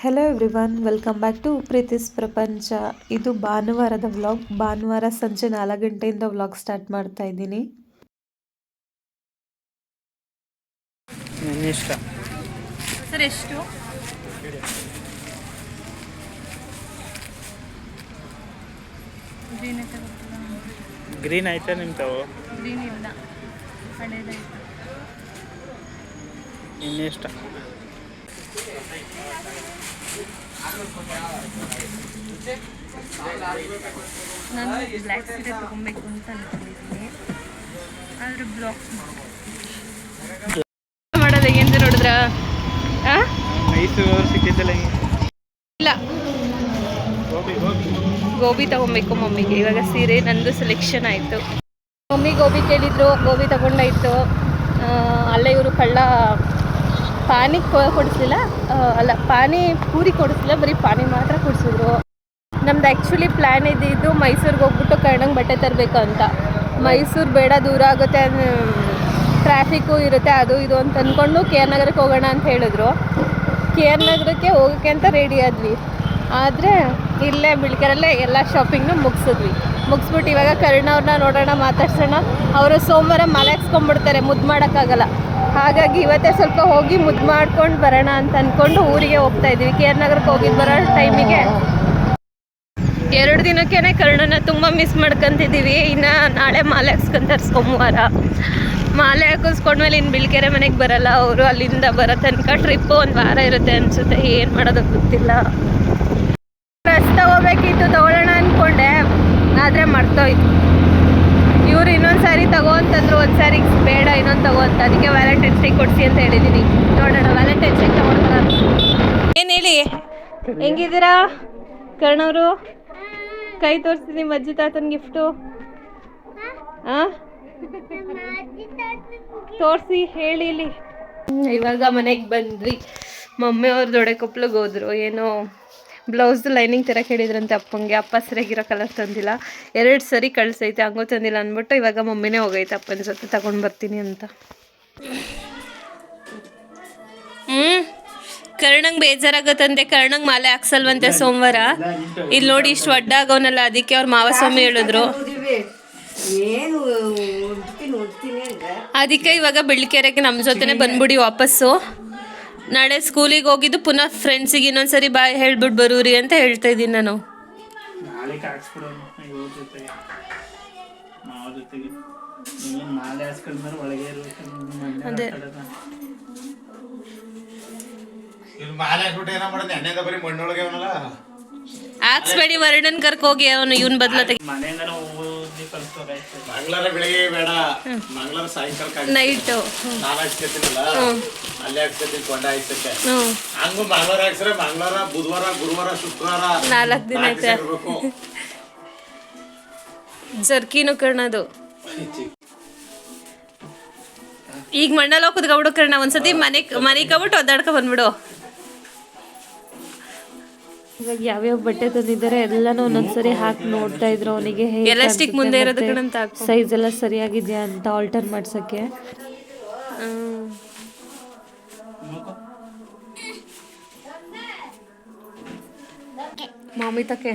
Hello everyone welcome back to Preethi's ಪ್ರಪಂಚ ಇದು ಭಾನುವಾರದ ವ್ಲಾಗ್ ಭಾನುವಾರ ಸಂಜೆ ನಾಲ್ಕು ಗಂಟೆಯಿಂದ ವ್ಲಾಗ್ ಸ್ಟಾರ್ಟ್ ಮಾಡ್ತಾ ಇದ್ದೀನಿ. ನನ್ನ ಸರ್ ಎಷ್ಟು? ಗ್ರೀನ್ ಐಟಮ್ ಆಯ್ತಾ ನಿಮ್ತಾವು ಗ್ರೀನ್ ಇಲ್ಲ. ಹಳೇದಾಯ್ತು? ಇನ್ನೆಷ್ಟ ನಾನು ಬ್ಲ್ಯಾಕ್ ಸೀರೆ ತೊಗೊಬೇಕು ಅಂತ ಅನ್ಕೊಂಡಿದ್ದೀನಿ. ಆದರೆ ಬ್ಲಾಕ್ ಮಾಡೋದು ಹೆಂಗೆ ನೋಡಿದ್ರ? ಇಲ್ಲ. ಗೋಬಿ ಗೋಬಿ. ಗೋಬಿ ತಗೊಬೇಕು ಮಮ್ಮಿಗೆ. ಇವಾಗ ಸೀರೆ ನಂದು ಸೆಲೆಕ್ಷನ್ ಆಯ್ತು. ಮಮ್ಮಿ ಗೋಬಿ ಕೇಳಿದ್ರು ಗೋಬಿ ತಗೊಂಡಾಯ್ತು. ಅಲ್ಲೇ ಇವರು ಕಳ್ಳ ಪಾನಿ ಕೊಡಿಸ್ಲಿಲ್ಲ ಅಲ್ಲ, ಪಾನಿ ಪೂರಿ ಕೊಡಿಸ್ಲಿಲ್ಲ ಬರೀ ಪಾನಿ ಮಾತ್ರ ಕೊಡಿಸಿದ್ರು. ನಮ್ದು ಆ್ಯಕ್ಚುಲಿ ಪ್ಲ್ಯಾನ್ ಇದ್ದಿದ್ದು ಮೈಸೂರಿಗೆ ಹೋಗ್ಬಿಟ್ಟು ಕರ್ಣಂಗೆ ಬಟ್ಟೆ ತರಬೇಕು ಅಂತ. ಮೈಸೂರು ಬೇಡ, ದೂರ ಆಗುತ್ತೆ ಟ್ರಾಫಿಕ್ಕು ಇರುತ್ತೆ, ಅದು ಇದು ಅಂತ ಅಂದ್ಕೊಂಡು ಕೆ ಆರ್ ನಗರಕ್ಕೆ ಹೋಗೋಣ ಅಂತ ಹೇಳಿದ್ರು. ಕೆ ಆರ್ ನಗರಕ್ಕೆ ಹೋಗೋಕ್ಕೆ ಅಂತ ರೆಡಿ ಆದ್ವಿ. ಆದರೆ ಇಲ್ಲೇ ಬಿಳ್ಕೆರಲ್ಲೇ ಎಲ್ಲ ಶಾಪಿಂಗ್ನು ಮುಗಿಸಿದ್ವಿ. ಮುಗಿಸ್ಬಿಟ್ಟು ಇವಾಗ ಕರ್ಣ ಅವ್ರನ್ನ ನೋಡೋಣ, ಮಾತಾಡ್ಸೋಣ. ಅವರು ಸೋಮವಾರ ಮಲೆ ಮುದ್ದು ಮಾಡೋಕ್ಕಾಗಲ್ಲ. ಹಾಗಾಗಿ ಇವತ್ತೇ ಸ್ವಲ್ಪ ಹೋಗಿ ಮುದ್ದು ಮಾಡ್ಕೊಂಡು ಬರೋಣ ಅಂತ ಅಂದ್ಕೊಂಡು ಊರಿಗೆ ಹೋಗ್ತಾ ಇದ್ವಿ ಕೆ ಆರ್ ನಗರಕ್ಕೆ ಹೋಗಿದ್ದು ಬರೋ ಟೈಮಿಗೆ. ಎರಡು ದಿನಕ್ಕೇನೆ ಕರ್ಣನ ತುಂಬ ಮಿಸ್ ಮಾಡ್ಕೊಂತಿದ್ದೀವಿ. ಇನ್ನು ನಾಳೆ ಮಾಲೆ ಹಾಕ್ಸ್ಕೊಂತಾರೆ ಸೋಮವಾರ. ಮಾಲೆ ಹಾಕಿಸ್ಕೊಂಡ್ಮೇಲೆ ಇನ್ನು ಬಿಳ್ಕೆರೆ ಮನೆಗೆ ಬರಲ್ಲ ಅವರು. ಅಲ್ಲಿಂದ ಬರೋ ತನಕ ಟ್ರಿಪ್ಪು ಒಂದು ವಾರ ಇರುತ್ತೆ ಅನಿಸುತ್ತೆ. ಏನು ಮಾಡೋದು ಗೊತ್ತಿಲ್ಲ. ರಸ್ತ ಹೋಗ್ಬೇಕಿತ್ತು, ತಗೊಳ್ಳೋಣ ಅಂದ್ಕೊಂಡೆ ಆದರೆ ಮರ್ತೋಯ್ತು. ಇವ್ರು ಇನ್ನೊಂದು ಸಾರಿ ತಗೋ ಅಂತಂದ್ರು, ಒಂದು ಸಾರಿ ಬೇಡ, ಇನ್ನೊಂದು ತಗೋ ಅಂತ. ಅದಕ್ಕೆ ವ್ಯಾಲೆಂಟೈನ್ಸ್ ಡೇ ಕೊಡಿಸಿ ಅಂತ ಹೇಳಿದ್ದೀನಿ ನೋಡೋಣ ವ್ಯಾಲೆಂಟೈನ್ಸ್ ಡೇ ತಗೊಳ್ತಾರ ಏನು ಹೇಳಿ? ಹೆಂಗಿದ್ದೀರಾ? ಕರ್ಣವರು ಕೈ ತೋರಿಸ್ತೀನಿ ಅಜ್ಜಿ ತಾತನ ಗಿಫ್ಟು ಹಾಂ ತೋರಿಸಿ, ಹೇಳಿ ಇಲ್ಲಿ. ಇವಾಗ ಮನೆಗೆ ಬಂದ್ವಿ. ಮಮ್ಮಿ ಅವ್ರು ದೊಡ್ಡ ಕೊಪ್ಪಳಿಗೆ ಹೋದ್ರು. ಏನೋ ಬ್ಲೌಸ್ ಲೈನಿಂಗ್ ತರಕ್ಕೆ ಹೇಳಿದ್ರಂತೆ ಅಪ್ಪಂಗೆ. ಅಪ್ಪ ಸರಿಯಾಗಿರೋ ಕಲರ್ ತಂದಿಲ್ಲ. ಎರಡು ಸರಿ ಕಳ್ಸೈತೆ ಹಂಗೂ ತಂದಿಲ್ಲ ಅಂದ್ಬಿಟ್ಟು ಇವಾಗ ಮಮ್ಮಿನೇ ಹೋಗೈತೆ ಅಪ್ಪನ ಜೊತೆ ತಗೊಂಡು ಬರ್ತೀನಿ ಅಂತ. ಹ್ಞೂ ಕರ್ಣಂಗೆ ಬೇಜಾರಾಗತ್ತಂತೆ ಕರ್ಣಂಗೆ ಮಾಲೆ ಹಾಕ್ಸಲ್ವಂತೆ ಸೋಮವಾರ. ಇಲ್ಲಿ ನೋಡಿ ಇಷ್ಟು ಒಡ್ಡಾಗವನಲ್ಲ ಅದಕ್ಕೆ ಅವ್ರ ಮಾವಸ್ವಾಮಿ ಹೇಳಿದ್ರು. ಅದಕ್ಕೆ ಇವಾಗ ಬೆಳ್ಳಿಕೆರೆಗೆ ನಮ್ಮ ಜೊತೆನೆ ಬಂದ್ಬಿಡಿ ವಾಪಸ್ಸು. ನಾಳೆ ಸ್ಕೂಲಿಗೆ ಹೋಗಿದ್ದು ಪುನಃ ಫ್ರೆಂಡ್ಸಿಗೆ ಇನ್ನೊಂದ್ಸರಿ ಬಾಯ್ ಹೇಳ್ಬಿಟ್ಟು ಬರೂರಿ ಅಂತ ಹೇಳ್ತಾ ಇದ್ದೀನಿ ನಾನು. ಅದೇ. ಮಾಲೆ ಹಾಕ್ಬಿಟ್ಟು ಏನೋ ಮಾಡೋದು ಎಣ್ಣೆ ಬರೀ ಮಣ್ಣೊಳಗೆ ಅವನಲ್ಲ. ಹಾಕ್ಸ್ಬೇಡಿ ವರ್ಣನ್ ಕರ್ಕ ಹೋಗಿ ಅವನು ಇವನ್ ಬದಲ ಮಂಗಳವಾರ ಬೆಳಿಗ್ಗೆ ಬೇಡ. ಮಂಗಳವಾರ ಸಾಯಂಕಾಲ ನೈಟು. ನಾನು ಹಾಕ್ಸ್ಕೊತೀನಲ್ಲ? ಅಲ್ಲೇ ಹಾಕ್ಸ್ಕೊತೀನಿ ಕೊಂಡ ಹಾಕ್ಸಕ್ಕೆ ಹಂಗು ಮಂಗಳವಾರ ಹಾಕ್ಸ್ರೆ ಮಂಗಳವಾರ ಬುಧವಾರ ಗುರುವಾರ ಶುಕ್ರವಾರ ನಾಲ್ಕು ದಿನ ಐತೆ. ಜರ್ಕಿನು ಕರ್ಣದು. ಈಗ ಮಣ್ಣಲ್ಲಿ ಹೋಗೋದು ಗೌಡ ಕರ್ಣ ಒಂದ್ಸತಿ ಮನೆ ಮನೆ ಕಬಿಟ್ಟು ಒದ್ದಾಡ್ಕೊ ಬಂದ್ಬಿಡು. ಇವಾಗ ಯಾವ್ಯಾವ ಬಟ್ಟೆ ತಂದಿದ್ದಾರೆ ಎಲ್ಲಾನು ಒಂದೊಂದ್ಸರಿ ಹಾಕಿ ನೋಡ್ತಾ ಇದ್ರು ಅವನಿಗೆ ಎಲಾಸ್ಟಿಕ್ ಮುಂದೆ ಇರೋದು ಕಣಂತ ಸೈಜ್ ಎಲ್ಲ ಸರಿಯಾಗಿದ್ಯಾ ಅಂತ ಆಲ್ಟರ್ ಮಾಡ್ಸಕ್ಕೆ. ಮಾಮಿ ತಕ್ಕೆ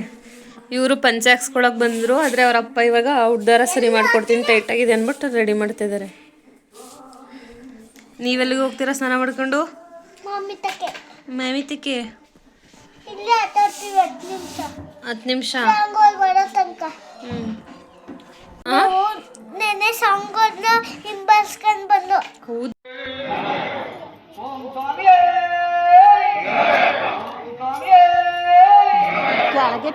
ಇವರು ಪಂಚೆ ಹಾಕ್ಸ್ಕೊಳಕ್ ಬಂದ್ರು ಆದ್ರೆ ಅವ್ರ ಅಪ್ಪ ಇವಾಗ ಔಟ್ದಾರ ಸರಿ ಮಾಡ್ಕೊಡ್ತೀನಿ ಟೈಟ್ ಆಗಿದೆ ಅಂದ್ಬಿಟ್ಟು ರೆಡಿ ಮಾಡ್ತಿದ್ದಾರೆ. ನೀವೆಲ್ಲಿಗೆ ಹೋಗ್ತೀರಾ ಸ್ನಾನ ಮಾಡ್ಕೊಂಡು? ಮ್ಯಾಮಿ ತಿಕ್ಕೆ ಹತ್ತು ನಿಮಿಷ. ಹತ್ತು ನಿಮಿಷ? ತನಕ. ಹ್ಞೂ ನೆನೆ ಸಾಂಗೋಲ್ನ ಹಿಂಬರ್ಸ್ಕೊಂಡು ಬಂದು. ಹೌದು. ಕೆಳಗೆ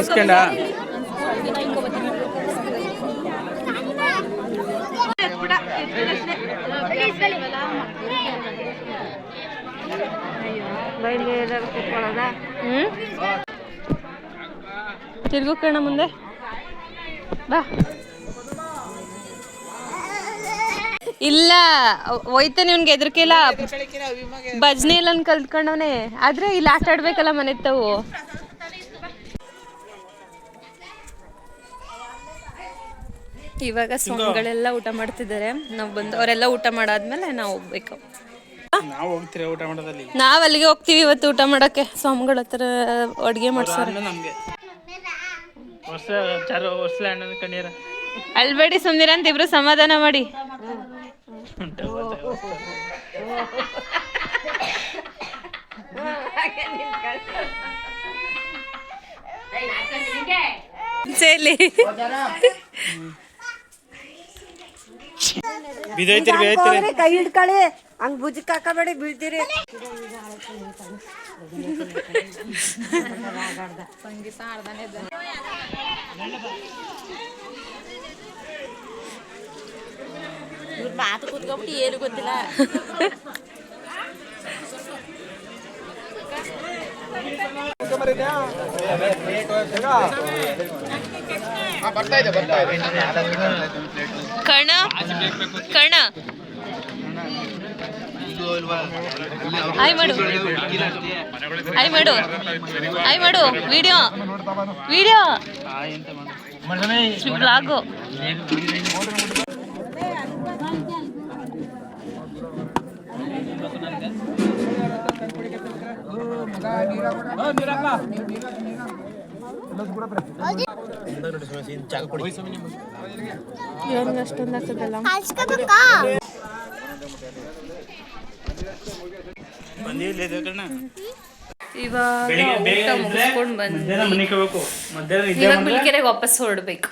ಇಸ್ಕೊಂಡ? ತಿರ್ಗು ಕಣ ಮುಂದೆ. ಬಾ. ಇಲ್ಲ ಹೋಯ್ತಾನೆ ಇವ್ನಿಗೆ ಹೆದರ್ಕಿಲ್ಲ ಭಜನೆ ಇಲ್ಲ ಕಲ್ತ್ಕೊಂಡವನೆ. ಆದ್ರೆ ಇಲ್ಲಿ ಆಟ ಆಡ್ಬೇಕಲ್ಲ ಮನೆ ತಾವು. ಇವಾಗ ಸ್ವಾಮಿಗಳೆಲ್ಲ ಊಟ ಮಾಡ್ತಿದ್ದಾರೆ. ನಾವು ಬಂದು ಅವರೆಲ್ಲ ಊಟ ಮಾಡಾದ್ಮೇಲೆ ನಾವು ಹೋಗ್ಬೇಕು. ನಾವು ಹೋಗ್ತೀರಿ ಊಟ ಮಾಡೋದಲ್ಲಿ ನಾವ್ ಅಲ್ಲಿಗೆ ಹೋಗ್ತೀವಿ ಇವತ್ತು ಊಟ ಮಾಡಕ್ಕೆ. ಸ್ವಾಮಿಗಳ ಹತ್ರ ಅಡ್ಗೆ ಮಾಡ್ಸಾರ. ಅಲ್ಬೇಡಿ ಸುಮ್ನಿರ ಅಂತ ಇಬ್ರು ಸಮಾಧಾನ ಮಾಡಿ. ಸೇಲಿ ಬಿದ್ದೋಯ್ತೀರಿ ಬಿದ್ದೋಯ್ತೀರಿ. ಕೈ ಹಿಡ್ಕೊಳ್ಳಿ. ಹಂಗ್ ಭುಜಕ್ಕೆ ಹಾಕಬೇಡಿ ಬೀಳ್ತೀರಿ ಮಾತು ಕೂತ್ಕೊಬಿಟ್ಟು ಏನು ಗೊತ್ತಿಲ್ಲ. ಕಣ ಕಣ ಆಯ್ ಮಾಡು. ಆಯ್ ಮಾಡು. ಆಯ್ ಮಾಡು. ವಿಡಿಯೋ. ವಿಡಿಯೋ. ಬ್ಲಾಗು. ಇವ್ರಿಗೆ ಅಷ್ಟೊಂದು ಇವಾಗ ಊಟ ಮುಗಿಸ್ಕೊಂಡು ಇವಾಗ ಬಿಳಿಕೆರೆಗೆ ವಾಪಸ್ ಹೊರಡ್ಬೇಕು.